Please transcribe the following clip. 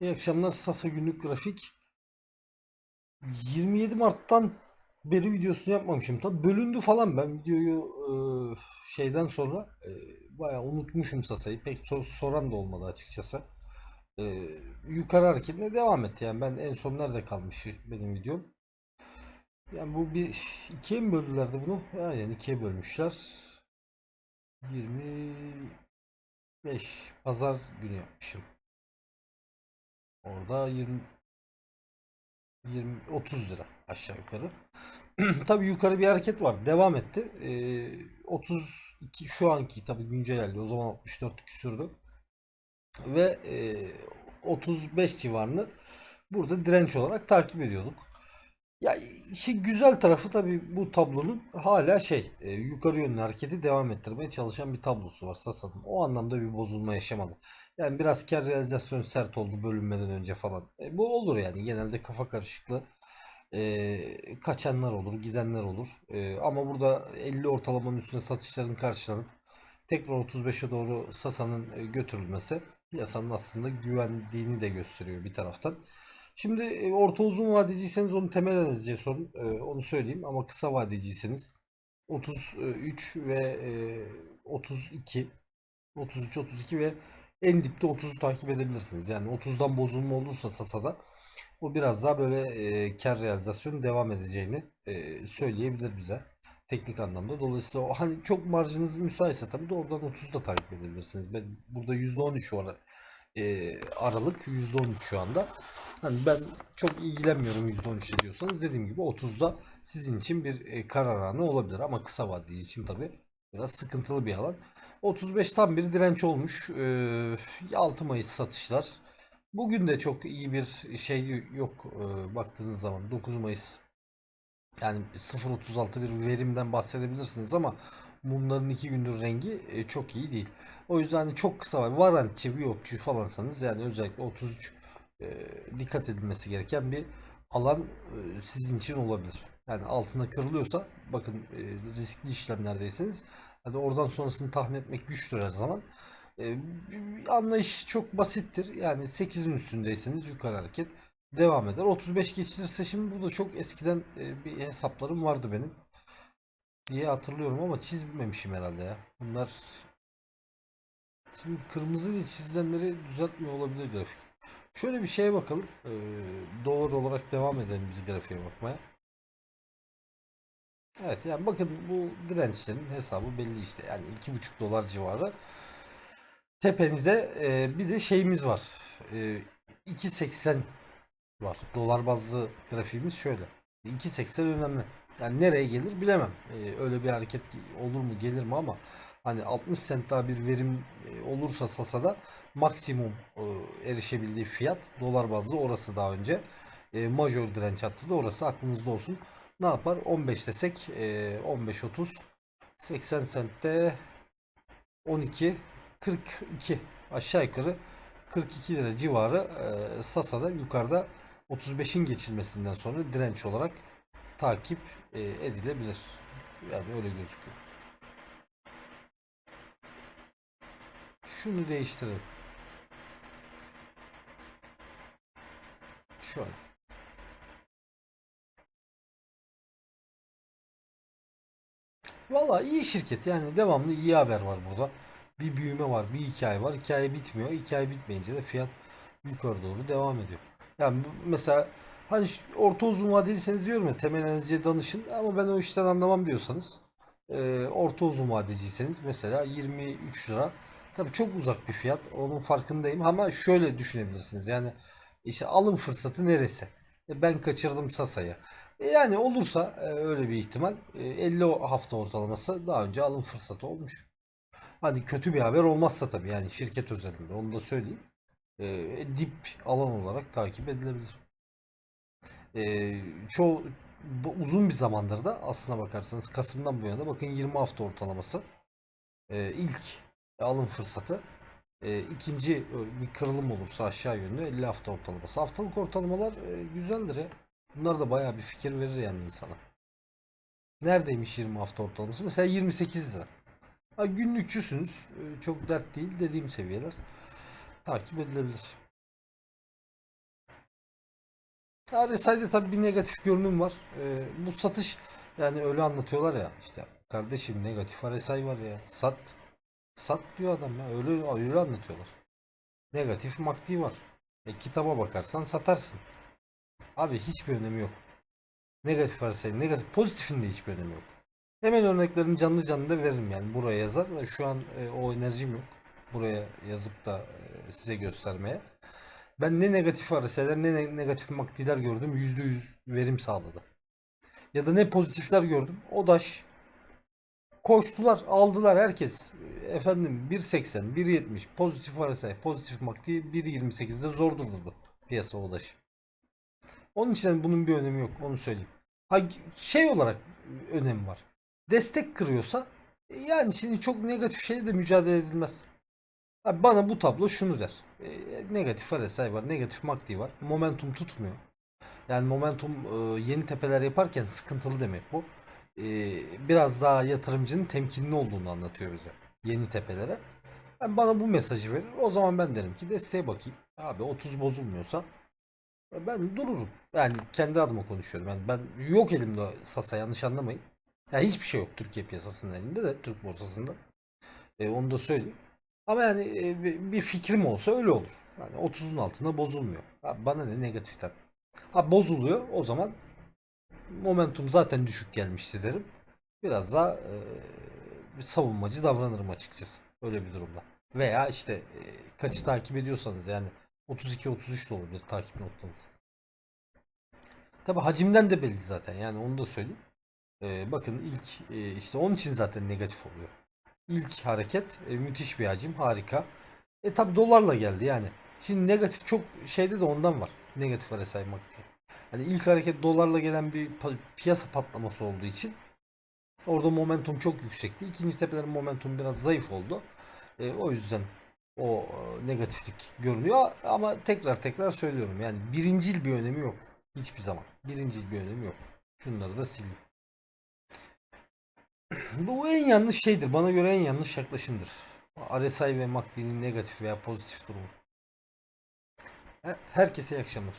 İyi akşamlar Sasa günlük grafik. 27 Mart'tan beri videosunu yapmamışım. Tabi bölündü falan ben videoyu e, şeyden sonra e, bayağı unutmuşum Sasa'yı. Pek sor- soran da olmadı açıkçası. E, yukarı hareketine devam etti. Yani ben en son nerede kalmış benim videom. Yani bu bir ikiye mi böldülerdi bunu? Aynen ikiye bölmüşler. 25 pazar günü yapmışım. Orada 20 20 30 lira aşağı yukarı. Tabii yukarı bir hareket var. Devam etti. Ee, 32 şu anki tabii güncellendi. O zaman 64 küsürdü. Ve e, 35 civarını burada direnç olarak takip ediyorduk. Ya işin güzel tarafı tabii bu tablonun hala şey e, yukarı yönlü hareketi devam ettirmeye çalışan bir tablosu var Sasa'nın. O anlamda bir bozulma yaşamadı. Yani biraz kar realizasyon sert oldu bölünmeden önce falan. E, bu olur yani genelde kafa karışıklığı. E, kaçanlar olur, gidenler olur. E, ama burada 50 ortalamanın üstüne satışların karşılanıp tekrar 35'e doğru Sasa'nın e, götürülmesi piyasanın aslında güvendiğini de gösteriyor bir taraftan. Şimdi e, orta uzun vadeciyseniz onu temel analizciye sorun. E, onu söyleyeyim ama kısa vadeciyseniz 33 ve e, 32 33 32 ve en dipte 30'u takip edebilirsiniz. Yani 30'dan bozulma olursa Sasa'da o biraz daha böyle e, kar realizasyonu devam edeceğini e, söyleyebilir bize teknik anlamda. Dolayısıyla o hani çok marjınız müsaitse tabii de oradan 30'u da takip edebilirsiniz. Ben burada %13 var e, Aralık %13 şu anda. Hani ben çok ilgilenmiyorum %13 diyorsanız dediğim gibi 30'da sizin için bir e, karar anı olabilir ama kısa vadeli için tabi biraz sıkıntılı bir alan. 35 tam bir direnç olmuş. E, 6 Mayıs satışlar. Bugün de çok iyi bir şey yok e, baktığınız zaman 9 Mayıs yani 0.36 bir verimden bahsedebilirsiniz ama mumların iki gündür rengi e, çok iyi değil. O yüzden hani çok kısa var. Varanti, Viyopçu falansanız yani özellikle 33 e, dikkat edilmesi gereken bir alan e, sizin için olabilir. Yani altına kırılıyorsa bakın e, riskli işlemlerdeyseniz hani oradan sonrasını tahmin etmek güçtür her zaman. E, anlayış çok basittir. Yani 8'in üstündeyseniz yukarı hareket devam eder. 35 geçilirse şimdi burada çok eskiden bir hesaplarım vardı benim diye hatırlıyorum ama çizmemişim herhalde ya. Bunlar şimdi kırmızı ile çizilenleri düzeltmiyor olabilir grafik. Şöyle bir şeye bakalım. Ee, dolar olarak devam edelim biz grafiğe bakmaya. Evet yani bakın bu dirençlerin hesabı belli işte. Yani 2,5 dolar civarı. Tepemizde e, bir de şeyimiz var. E, 2.80 var. Dolar bazlı grafiğimiz şöyle. 2.80 önemli. Yani nereye gelir bilemem. Ee, öyle bir hareket olur mu gelir mi ama hani 60 sent daha bir verim e, olursa Sasa'da maksimum e, erişebildiği fiyat dolar bazlı orası daha önce. E, major direnç hattı da orası aklınızda olsun. Ne yapar? 15 desek e, 15 30 80 sentte 12 42 aşağı yukarı 42 lira civarı e, Sasa'da yukarıda 35'in geçilmesinden sonra direnç olarak takip e, edilebilir. Yani öyle gözüküyor. Şunu değiştirelim. Şöyle. Valla iyi şirket yani devamlı iyi haber var burada. Bir büyüme var, bir hikaye var. Hikaye bitmiyor. Hikaye bitmeyince de fiyat yukarı doğru devam ediyor. Yani mesela hani orta uzun vadeliyseniz diyorum ya temel analizciye danışın ama ben o işten anlamam diyorsanız e, orta uzun vadeciyseniz mesela 23 lira. Tabii çok uzak bir fiyat. Onun farkındayım ama şöyle düşünebilirsiniz. Yani işte alım fırsatı neresi? E, ben kaçırdım Sasa'ya. E, yani olursa e, öyle bir ihtimal e, 50 hafta ortalaması daha önce alım fırsatı olmuş. Hani kötü bir haber olmazsa tabii yani şirket özelinde onu da söyleyeyim. Dip alan olarak takip edilebilir. E, çoğu bu uzun bir zamandır da aslına bakarsanız Kasım'dan bu yana bakın 20 hafta ortalaması ilk alım fırsatı. E, ikinci e, bir kırılım olursa aşağı yönlü 50 hafta ortalaması. Haftalık ortalamalar e, güzeldir ya. Bunlar da bayağı bir fikir verir yani insana. Neredeymiş 20 hafta ortalaması? Mesela 28 lira. Ha, günlükçüsünüz. e, Çok dert değil dediğim seviyeler. Takip edilebilir. RSI'de tabii bir negatif görünüm var. Ee, bu satış yani öyle anlatıyorlar ya işte kardeşim negatif RSI var ya sat sat diyor adam ya öyle öyle anlatıyorlar. Negatif MACD var. E, kitaba bakarsan satarsın. Abi hiçbir önemi yok. Negatif RSI, negatif pozitifin de hiçbir önemi yok. Hemen örneklerini canlı canlı da veririm yani buraya yazar da şu an e, o enerjim yok. Buraya yazıp da e, size göstermeye. Ben ne negatif RSI'ler ne ne- negatif MACD'ler gördüm %100 verim sağladı. Ya da ne pozitifler gördüm. ODAŞ koştular aldılar herkes. Efendim 1.80 1.70 pozitif RSI pozitif MACD 1.28'de zor durdurdu piyasa ODAŞ. Onun için hani bunun bir önemi yok onu söyleyeyim. Ha, şey olarak önemi var. Destek kırıyorsa yani şimdi çok negatif şeyle de mücadele edilmez. Abi bana bu tablo şunu der. E, negatif RSI var, negatif MACD var. Momentum tutmuyor. Yani momentum e, yeni tepeler yaparken sıkıntılı demek bu. E, biraz daha yatırımcının temkinli olduğunu anlatıyor bize. Yeni tepelere. Yani bana bu mesajı verir. O zaman ben derim ki desteğe bakayım. Abi 30 bozulmuyorsa ben dururum. Yani kendi adıma konuşuyorum. Yani ben yok elimde Sasa yanlış anlamayın. Ya hiçbir şey yok Türkiye piyasasının elinde de Türk borsasında. E, onu da söyleyeyim. Ama yani e, bir- fikrim olsa öyle olur. Yani 30'un altında bozulmuyor. Ha, bana ne negatiften. Ha bozuluyor o zaman momentum zaten düşük gelmişti derim. Biraz daha e, bir savunmacı davranırım açıkçası. Öyle bir durumda. Veya işte e, kaçı takip ediyorsanız yani 32-33 de olabilir takip noktanız. Tabi hacimden de belli zaten yani onu da söyleyeyim. E, bakın ilk e, işte onun için zaten negatif oluyor. İlk hareket e, müthiş bir hacim harika. E tabi dolarla geldi yani. Şimdi negatif çok şeyde de ondan var. Negatif RSI saymak diye. Hani ilk hareket dolarla gelen bir piyasa patlaması olduğu için orada momentum çok yüksekti. İkinci tepelerin momentum biraz zayıf oldu. E, o yüzden o e, negatiflik görünüyor ama tekrar tekrar söylüyorum yani birincil bir önemi yok. Hiçbir zaman. Birincil bir önemi yok. Şunları da sileyim. Bu en yanlış şeydir. Bana göre en yanlış yaklaşımdır. RSI ve MACD'nin negatif veya pozitif durumu. Herkese iyi akşamlar.